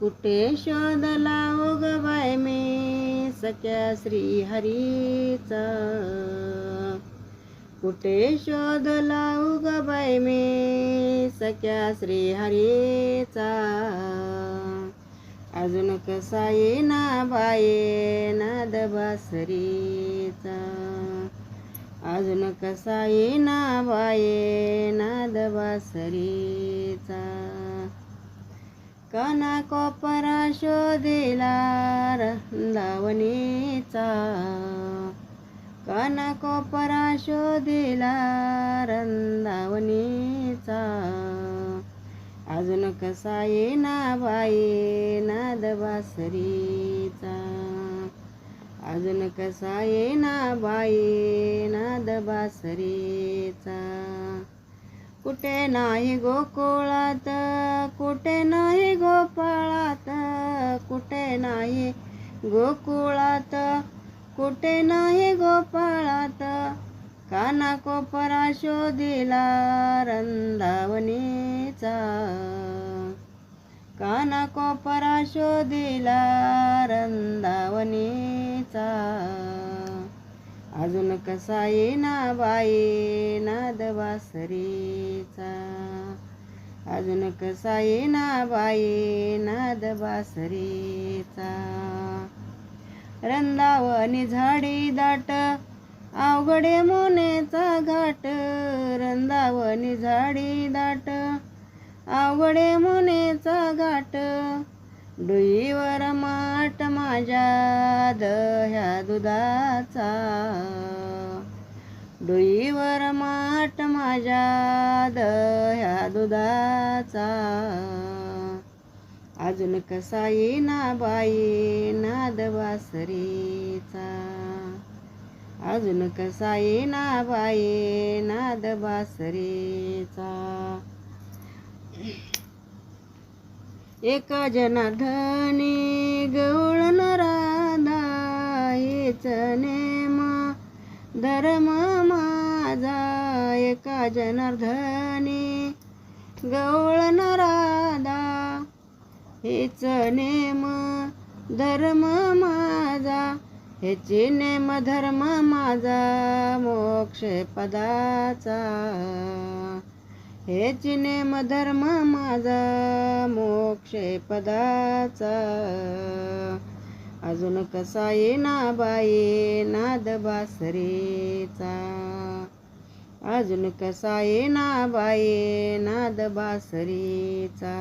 कुठे शोध लावू ग बाय मी सख्या श्री हरीचा? कुठे शोध लावू ग बाय मी सख्या श्री हरीचा? अजून कसा येना बाये नाद बासरीचा? अजून कसा येना बाये नाद बासरीचा? काना कोपरा शोधिला रंदावणीचा काना कोपरा शोधिला रंदावणीचा अजून कसा येना बाई नाद बासरीचा. अजून कसा येना बाई नाद बासरीचा. कुठे नाही गोकुळात कुठे नाही गोपाळात कुठे नाही गोकुळात कुठे नाही गोपाळात. काना कोपरा शोधिला रंदावणीचा काना कोपरा शोधिला रंदावणीचा अजून कसा येना बाई नाद बासरीचा अजून कसा येना बाई नाद बासरीचा रंदावनी झाडी दाट अवघडे मोनेचा घाट. रंदावनी झाडी दाट अवघडे मोनेचा घाट. डुईवर माट माझ्या दह्या दुधाचा. डोईवर माट माझ्या दह्या दुधाचा. अजून कसा येना बाई नाद बासरीचा. अजून कसा येना बाई नाद बासरीचा. एक जना धनी गौळ धर्म माझा एका जनार्दनी. गवळ नरादा हेच नेम धर्म माझा. हेची नेम धर्म माझा मोक्ष पदाचा. हेची नेम धर्म माझा मोक्ष पदाचा. अजून कसा येना बाई? नाद बासरीचा. अजून कसा येना बाई? नाद बासरीचा.